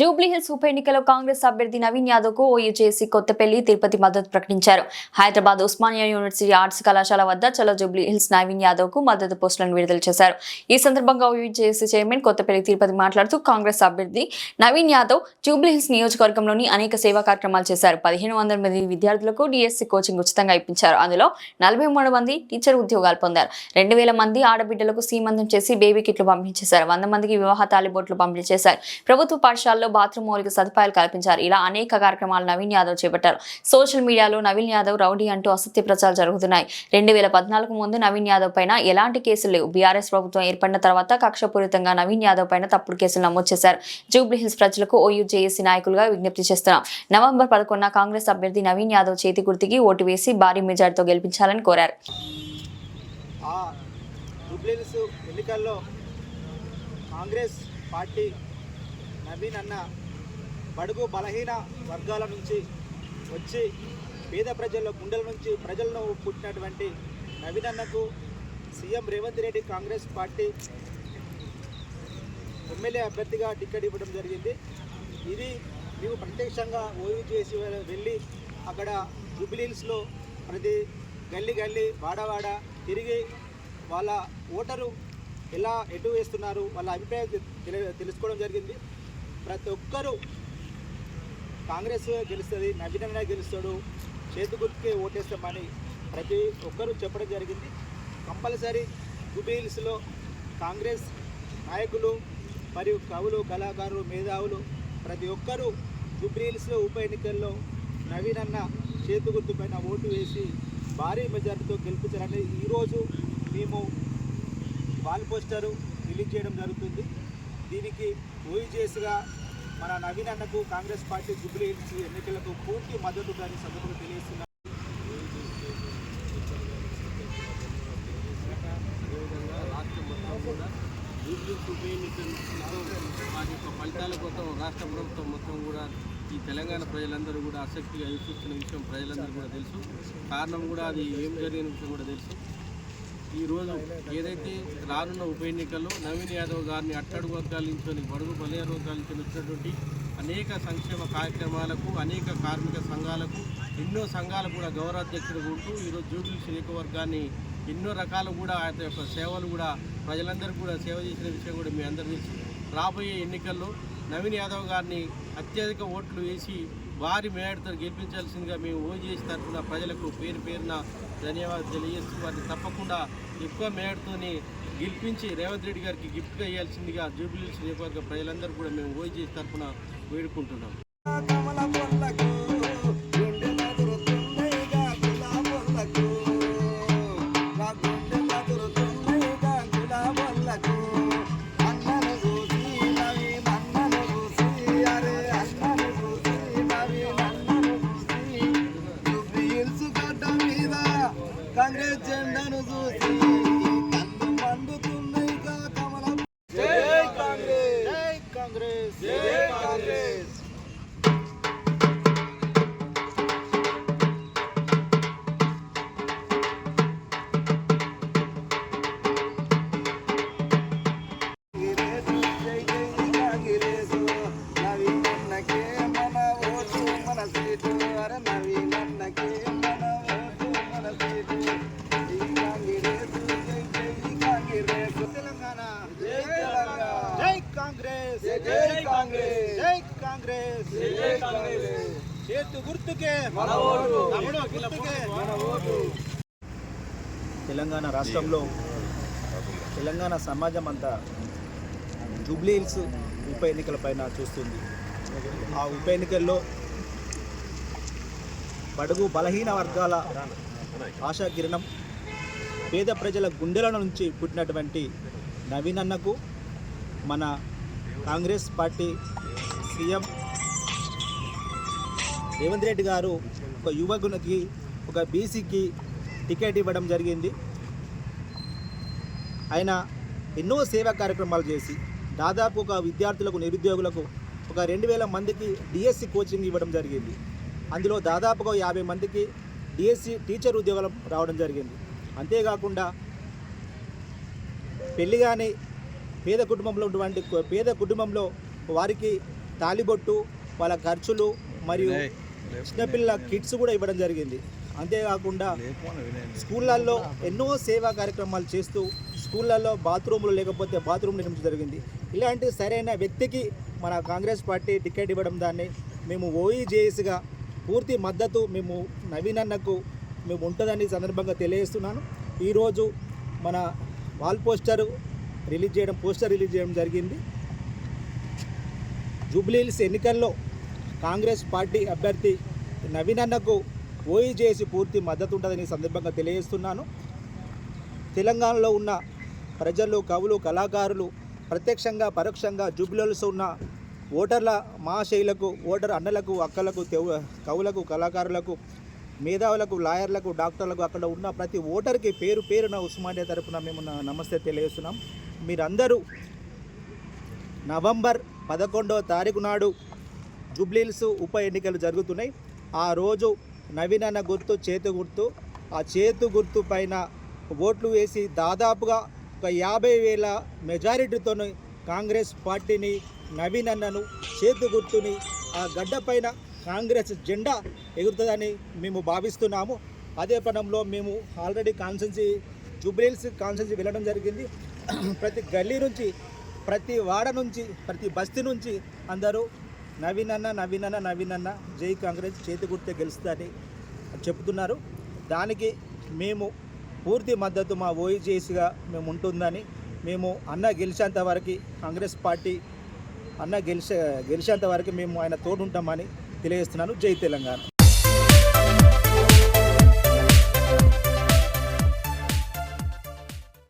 జూబ్లీహిల్స్ ఉప ఎన్నికలో కాంగ్రెస్ అభ్యర్థి నవీన్ యాదవ్కు ఓయూ చేసి కొత్తపల్లి తిరుపతి మద్దతు ప్రకటించారు. హైదరాబాద్ ఉస్మానియా యూనివర్సిటీ ఆర్ట్స్ కళాశాల వద్ద చలో జూబ్లీహిల్స్ నవీన్ యాదవ్కు మద్దతు పోస్టులను విడుదల చేశారు. ఈ సందర్భంగా ఓయూ చేసి చైర్మన్ కొత్తపల్లి తిరుపతి మాట్లాడుతూ కాంగ్రెస్ అభ్యర్థి నవీన్ యాదవ్ జూబ్లీహిల్స్ నియోజకవర్గంలోని అనేక సేవా కార్యక్రమాలు చేశారు. పదిహేను వందల మంది విద్యార్థులకు డిఎస్సి కోచింగ్ ఉచితంగా ఇప్పించారు. అందులో నలభై మూడు మంది టీచర్ ఉద్యోగాలు పొందారు. రెండు వేల మంది ఆడబిడ్డలకు సీమంతం చేసి బేబీ కిట్లు పంపిణీ చేశారు వంద మందికి వివాహ తాలిబోట్లు పంపిణీ చేశారు. ప్రభుత్వ పాఠశాల పాఠశాలలో బాత్రూమ్ మౌలిక సదుపాయాలు కల్పించారు. ఇలా అనేక కార్యక్రమాలు నవీన్ యాదవ్ చేపట్టారు. సోషల్ మీడియాలో నవీన్ యాదవ్ రౌడీ అంటూ అసత్య ప్రచారాలు జరుగుతున్నాయి. రెండు వేల పద్నాలుగు ముందు నవీన్ యాదవ్ పైన ఎలాంటి కేసులు లేవు. బీఆర్ఎస్ ప్రభుత్వం ఏర్పడిన తర్వాత కక్షపూరితంగా నవీన్ యాదవ్ పైన తప్పుడు కేసులు నమోదు చేశారు. జూబ్లీహిల్స్ ప్రజలకు ఓయూ జేఏసీ నాయకులుగా విజ్ఞప్తి చేస్తున్నాం నవంబర్ పదకొండున కాంగ్రెస్ అభ్యర్థి నవీన్ యాదవ్ చేతి గుర్తికి ఓటు వేసి భారీ మెజార్టీతో గెలిపించాలని కోరారు. ఎన్నికల్లో కాంగ్రెస్ పార్టీ నవీన్ అన్న బడుగు బలహీన వర్గాల నుంచి వచ్చి పేద ప్రజల గుండెల నుంచి ప్రజలను పుట్టినటువంటి నవీన్ అన్నకు CM Revanth Reddy Congress party MLA అభ్యర్థిగా టికెట్ ఇవ్వడం జరిగింది. ఇది మేము ప్రత్యక్షంగా ఓయూ చేసి వెళ్ళి అక్కడ జూబ్లీహిల్స్లో ప్రతి గల్లీ గల్లీ వాడవాడ తిరిగి వాళ్ళ ఓటరు ఎలా ఎటు వేస్తున్నారు వాళ్ళ అభిప్రాయం తెలి- తెలుసుకోవడం జరిగింది. ప్రతి ఒక్కరూ కాంగ్రెస్ గెలుస్తుంది నవీనన్న గెలుస్తాడు చేతి గుర్తుకే ఓటేస్తామని ప్రతి ఒక్కరూ చెప్పడం జరిగింది. కంపల్సరీ జూబ్లీహిల్స్లో కాంగ్రెస్ నాయకులు మరియు కవులు కళాకారులు మేధావులు ప్రతి ఒక్కరూ జూబ్లీహిల్స్లో ఉప ఎన్నికల్లో నవీనన్న చేతి గుర్తుపైన ఓటు వేసి భారీ మెజార్టీతో గెలిపించాలని ఈరోజు మేము వాల్ పోస్టరు రిలీజ్ చేయడం జరుగుతుంది. దీనికి ఓయూజేస్గా మన నవీన్ అన్నకు కాంగ్రెస్ పార్టీ జుబ్లీ హిల్స్ ఎన్నికలకు పూర్తి మద్దతు దాని సందర్భంగా తెలియజేస్తున్నారు. రాష్ట్రం మొత్తం కూడా జూబ్లీస్ ఉప వాటి యొక్క ఫలితాల కోసం రాష్ట్ర ప్రభుత్వం మొత్తం కూడా ఈ తెలంగాణ ప్రజలందరూ కూడా ఆసక్తిగా ఎదుర్కొస్తున్న విషయం ప్రజలందరూ కూడా తెలుసు. కారణం కూడా అది ఏం జరిగిన విషయం కూడా తెలుసు. ఈరోజు ఏదైతే రానున్న ఉప ఎన్నికల్లో నవీన్ యాదవ్ గారిని అట్టడుగు వర్గాల నుంచి బడుగు బలయ వర్గాల నుంచి వచ్చినటువంటి అనేక సంక్షేమ కార్యక్రమాలకు అనేక కార్మిక సంఘాలకు ఎన్నో సంఘాలు కూడా గౌరవాధ్యక్షుడు ఉంటూ ఈరోజు జూబ్లీ నియోజకవర్గాన్ని ఎన్నో రకాలు కూడా ఆయన యొక్క సేవలు కూడా ప్రజలందరూ కూడా సేవ చేసిన విషయం కూడా మీ అందరి తెలుసు. రాబోయే ఎన్నికల్లో నవీన్ యాదవ్ గారిని అత్యధిక ఓట్లు వేసి వారి మేడతో గెలిపించాల్సిందిగా మేము ఓజేసి తరఫున ప్రజలకు పేరు పేరున ధన్యవాదాలు తెలియజేస్తూ వారిని తప్పకుండా ఎక్కువ మేడతోని గెలిపించి రేవంత్ రెడ్డి గారికి గిఫ్ట్గా ఇవ్వాల్సిందిగా జూబ్లీ నియోజకవర్గ ప్రజలందరూ కూడా మేము ఓజీ తరఫున వేడుకుంటున్నాం. కాంగ్రెస్ జెండాను చూసి కళ్ళు కమల. జై కాంగ్రెస్. జై కాంగ్రెస్. జై కాంగ్రెస్. తెలంగాణ రాష్ట్రంలో తెలంగాణ సమాజం అంతా జూబ్లీ హిల్స్ ఉప ఎన్నికల పైన చూస్తుంది. ఆ ఉప ఎన్నికల్లో బడుగు బలహీన వర్గాల ఆశా కిరణం పేద ప్రజల గుండెల నుంచి పుట్టినటువంటి నవీన్ అన్నకు మన Congress party CM Revanth Reddy గారు ఒక యువకునికి ఒక బీసీకి టికెట్ ఇవ్వడం జరిగింది. ఆయన ఎన్నో సేవా కార్యక్రమాలు చేసి దాదాపు ఒక విద్యార్థులకు నిరుద్యోగులకు ఒక రెండు వేల మందికి డిఎస్సి కోచింగ్ ఇవ్వడం జరిగింది. అందులో దాదాపుగా యాభై మందికి డిఎస్సి టీచర్ ఉద్యోగాలు రావడం జరిగింది. అంతేకాకుండా పెళ్ళి కానీ పేద కుటుంబంలో ఉన్నటువంటి పేద కుటుంబంలో వారికి తాలిబొట్టు వాళ్ళ ఖర్చులు మరియు చిన్నపిల్ల కిట్స్ కూడా ఇవ్వడం జరిగింది. అంతేకాకుండా స్కూళ్ళల్లో ఎన్నో సేవా కార్యక్రమాలు చేస్తూ స్కూళ్ళల్లో బాత్రూములు లేకపోతే బాత్రూమ్ నిర్మించడం జరిగింది. ఇలాంటి సరైన వ్యక్తికి మన కాంగ్రెస్ పార్టీ టికెట్ ఇవ్వడం దాన్ని మేము ఓఈజేఎస్గా పూర్తి మద్దతు మేము నవీనన్నకు మేము ఉంటుందని సందర్భంగా తెలియజేస్తున్నాను. ఈరోజు మన వాల్ పోస్టర్ రిలీజ్ చేయడం పోస్టర్ రిలీజ్ చేయడం జరిగింది. జూబ్లీహిల్స్ ఎన్నికల్లో కాంగ్రెస్ పార్టీ అభ్యర్థి నవీనన్నకు ఓఈజేసి పూర్తి మద్దతు ఉంటుందని సందర్భంగా తెలియజేస్తున్నాను. తెలంగాణలో ఉన్న ప్రజలు కవులు కళాకారులు ప్రత్యక్షంగా పరోక్షంగా జూబ్లీహిల్స్ ఉన్న ఓటర్ల మహాశైలకు ఓటర్ అన్నలకు అక్కలకు కవులకు కళాకారులకు మేధావులకు లాయర్లకు డాక్టర్లకు అక్కడ ఉన్న ప్రతి ఓటర్కి పేరు పేరున ఉస్మానియా తరపున మేము నమస్తే తెలియజేస్తున్నాం. మీరందరూ నవంబర్ పదకొండవ తారీఖు నాడు జూబ్లీహిల్స్ ఉప ఎన్నికలు జరుగుతున్నాయి. ఆ రోజు నవీనన్న గుర్తు చేతు గుర్తు. ఆ చేతు గుర్తు పైన ఓట్లు వేసి దాదాపుగా ఒక యాభై వేల మెజారిటీతో కాంగ్రెస్ పార్టీని నవీనన్నను చేతు గుర్తుని ఆ గడ్డ పైన కాంగ్రెస్ జెండా ఎగురుతుందని మేము భావిస్తున్నాము. అదే పనంలో మేము ఆల్రెడీ కాన్సెన్సీ జూబ్లీహిల్స్ కాన్సెన్సీ వెళ్ళడం జరిగింది. ప్రతి గల్లీ నుంచి ప్రతి వాడ నుంచి ప్రతి బస్తీ నుంచి అందరూ నవీనన్న నవీనన్న నవీనన్న జై కాంగ్రెస్ చేతి గుర్తే గెలుస్తుందని చెప్తున్నారు. దానికి మేము పూర్తి మద్దతు మా ఓఈజేసీగా మేము ఉంటుందని మేము అన్న గెలిచేంత వరకు కాంగ్రెస్ పార్టీ అన్న గెలిచే గెలిచేంత వరకు మేము ఆయన తోడుంటామని తెలియజేస్తున్నాను. జై తెలంగాణ.